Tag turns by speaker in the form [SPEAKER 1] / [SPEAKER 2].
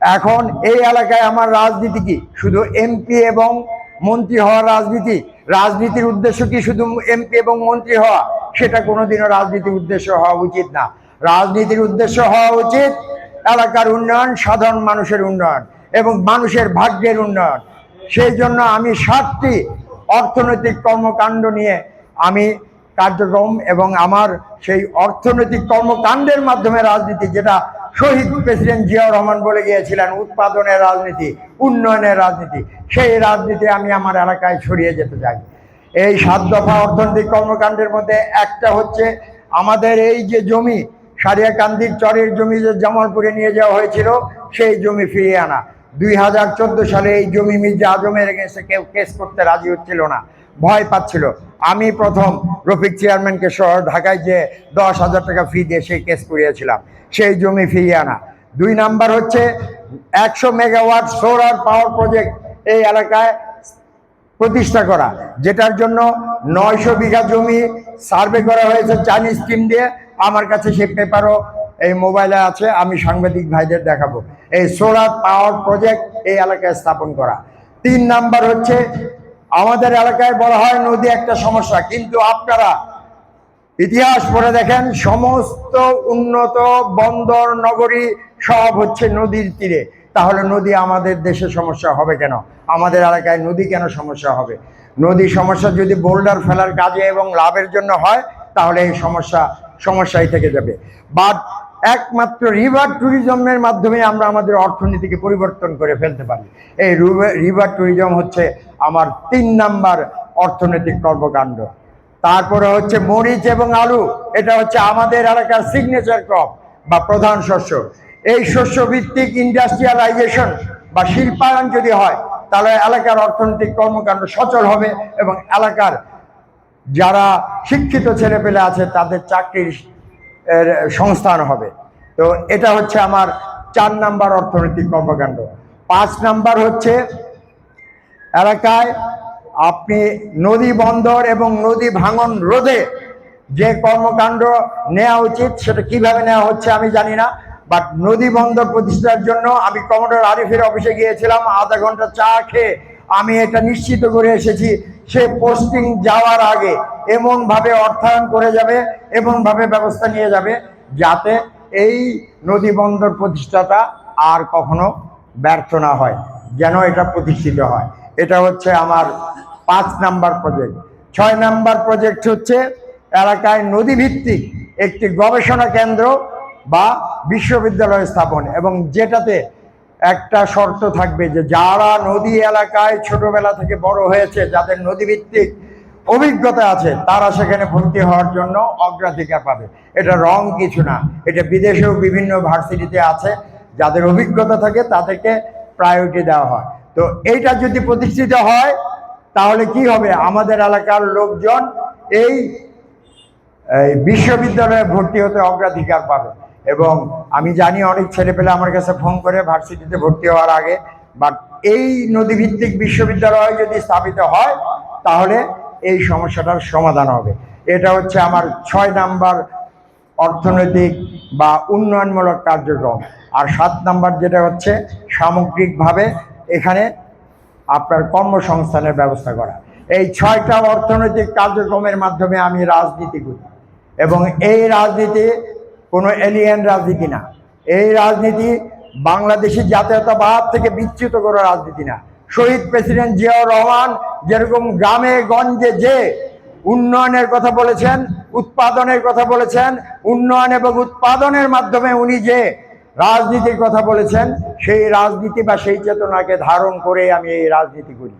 [SPEAKER 1] এখন এই এলাকায় আমার রাজনীতি কি? শুধু এমপি এবং মন্ত্রী হওয়ার রাজনীতি? রাজনীতির উদ্দেশ্য কি শুধু এমপি এবং মন্ত্রী হওয়া? সেটা কোনোদিনও রাজনীতির উদ্দেশ্য হওয়া উচিত না। রাজনীতির উদ্দেশ্য হওয়া উচিত এলাকার উন্নয়ন, সাধারণ মানুষের উন্নয়ন এবং মানুষের ভাগ্যের উন্নয়ন। সেই জন্য আমি সাতটি অর্থনৈতিক কর্মকাণ্ড নিয়ে আমি কার্যক্রম এবং আমার সেই অর্থনৈতিক কর্মকাণ্ডের মাধ্যমে রাজনীতি যেটা শহীদ প্রেসিডেন্ট জিয়াউর রহমান বলে গিয়েছিলেন, উৎপাদনের রাজনীতি, উন্নয়নের রাজনীতি, সেই রাজনীতি আমি আমার এলাকায় ছড়িয়ে যেতে চাই। এই সাত দফা অর্থনৈতিক কর্মকাণ্ডের মধ্যে একটা হচ্ছে, আমাদের এই যে জমি, সারিয়াকান্দির চরের জমি যে জামালপুরে নিয়ে যাওয়া হয়েছিল, সেই জমি ফিরিয়ে আনা। দুই হাজার চোদ্দ সালে এই জমি মির্জা আজমের এগেন্সে কেউ কেস করতে রাজি হচ্ছিল না। ভয় পাচ্ছিল। আমি প্রথম রফিক চেয়ারম্যানকে সহ ঢাকায় যে দশ হাজার টাকা ফি দিয়ে সেই কেস করিয়েছিলাম সেই জমি ফিরিয়ে আনা। দুই নাম্বার হচ্ছে একশো মেগাওয়াট সোলার পাওয়ার প্রজেক্ট এই এলাকায় প্রতিষ্ঠা করা, যেটার জন্য নয়শো বিঘা জমি সার্ভে করা হয়েছে চাইনিজ টিম দিয়ে। আমার কাছে সেই পেপারও এই মোবাইলে আছে, আমি সাংবাদিক ভাইদের দেখাবো। এই সোলার পাওয়ার প্রজেক্ট এই এলাকায় স্থাপন করা। তিন নাম্বার হচ্ছে আমাদের এলাকায় বলা হয় নদী একটা সমস্যা, কিন্তু আপনারা ইতিহাস পড়ে দেখেন, সমস্ত উন্নত বন্দর, নগরী সব হচ্ছে নদীর তীরে। তাহলে নদী আমাদের দেশে সমস্যা হবে কেন? আমাদের এলাকায় নদী কেন সমস্যা হবে? নদী সমস্যা যদি বোল্ডার ফেলার কাজে এবং লাভের জন্য হয়, তাহলে এই সমস্যা, সমস্যাই থেকে যাবে। বাট একমাত্র রিভার ট্যুরিজমের মাধ্যমে আমরা আমাদের অর্থনীতিকে পরিবর্তন করে ফেলতে পারি। এই রিভার ট্যুরিজম হচ্ছে আমার তিন নাম্বার অর্থনৈতিক কর্মকাণ্ড। তারপরে হচ্ছে মরিচ এবং আলু, এটা হচ্ছে আমাদের এলাকার সিগনেচার ক্রপ বা প্রধান শস্য। এই শস্য ভিত্তিক ইন্ডাস্ট্রিয়ালাইজেশন বা শিল্পায়ন যদি হয়, তাহলে এলাকার অর্থনৈতিক কর্মকাণ্ড সচল হবে এবং এলাকার যারা শিক্ষিত ছেলেপেলে আছে, তাদের চাকরির সংস্থান হবে। তো এটা হচ্ছে আমার চার নাম্বার অর্থনৈতিক কর্মকাণ্ড। পাঁচ নাম্বার হচ্ছে এলাকায় আপনি নদী বন্দর এবং নদী ভাঙন রোধে যে কর্মকাণ্ড নেওয়া উচিত, সেটা কীভাবে নেওয়া হচ্ছে আমি জানি না বাট নদী বন্দর প্রতিষ্ঠার জন্য আমি কমোডর আরিফের অফিসে গিয়েছিলাম, আধা ঘণ্টা চা খেয়ে আমি এটা নিশ্চিত করে এসেছি, সে পোস্টিং যাওয়ার আগে এমনভাবে অর্থায়ন করে যাবে, এমনভাবে ব্যবস্থা নিয়ে যাবে যাতে এই নদী বন্দর প্রতিষ্ঠাটা আর কখনো ব্যর্থ না হয়, যেন এটা প্রতিষ্ঠিত হয়। এটা হচ্ছে আমার পাঁচ নাম্বার প্রজেক্ট ছয় নাম্বার প্রজেক্ট হচ্ছে এলাকায় নদীভিত্তিক একটি গবেষণা কেন্দ্র বা বিশ্ববিদ্যালয় স্থাপন, এবং যেটাতে একটা শর্ত থাকবে যে যারা নদী এলাকায় ছোটবেলা থেকে বড় হয়েছে, যাদের নদীভিত্তিক অভিজ্ঞতা আছে, তারা সেখানে ভর্তি হওয়ার জন্য অগ্রাধিকার পাবে। এটা রং কিছু না, এটা বিদেশেও বিভিন্ন ভার্সিটিতে আছে, যাদের অভিজ্ঞতা থাকে তাদেরকে প্রায়োরিটি দেওয়া হয়। তো এইটা যদি প্রতিষ্ঠিত হয়, তাহলে কি হবে? আমাদের এলাকার লোকজন এই বিশ্ববিদ্যালয়ে ভর্তি হতে অগ্রাধিকার পাবে। এবং আমি জানি অনেক ছেলেপেলে আমার কাছে ফোন করে ভার্সিটিতে ভর্তি হওয়ার আগে, বাট এই নদীভিত্তিক বিশ্ববিদ্যালয় যদি স্থাপিত হয়, তাহলে এই সমস্যাটার সমাধান হবে। এটা হচ্ছে আমার ছয় নাম্বার অর্থনৈতিক বা উন্নয়নমূলক কার্যক্রম। আর সাত নাম্বার যেটা হচ্ছে সামগ্রিকভাবে এখানে আপনার কর্মসংস্থানের ব্যবস্থা করা। এই ছয়টা অর্থনৈতিক কার্যক্রমের মাধ্যমে আমি রাজনীতি করি। এবং এই রাজনীতি কোনো এলিয়েন রাজনীতি না। এই রাজনীতি বাংলাদেশি জাতীয়তাবাদ থেকে বিচ্যুত করা রাজনীতি না। শহীদ প্রেসিডেন্ট জিয়াউর রহমান যেরকম গ্রামে, গঞ্জে যে উন্নয়নের কথা বলেছেন, উৎপাদনের কথা বলেছেন, উন্নয়ন এবং উৎপাদনের মাধ্যমে উনি যে রাজনীতির কথা বলেছেন, সেই রাজনীতি বা সেই চেতনাকে ধারণ করে আমি এই রাজনীতি করি।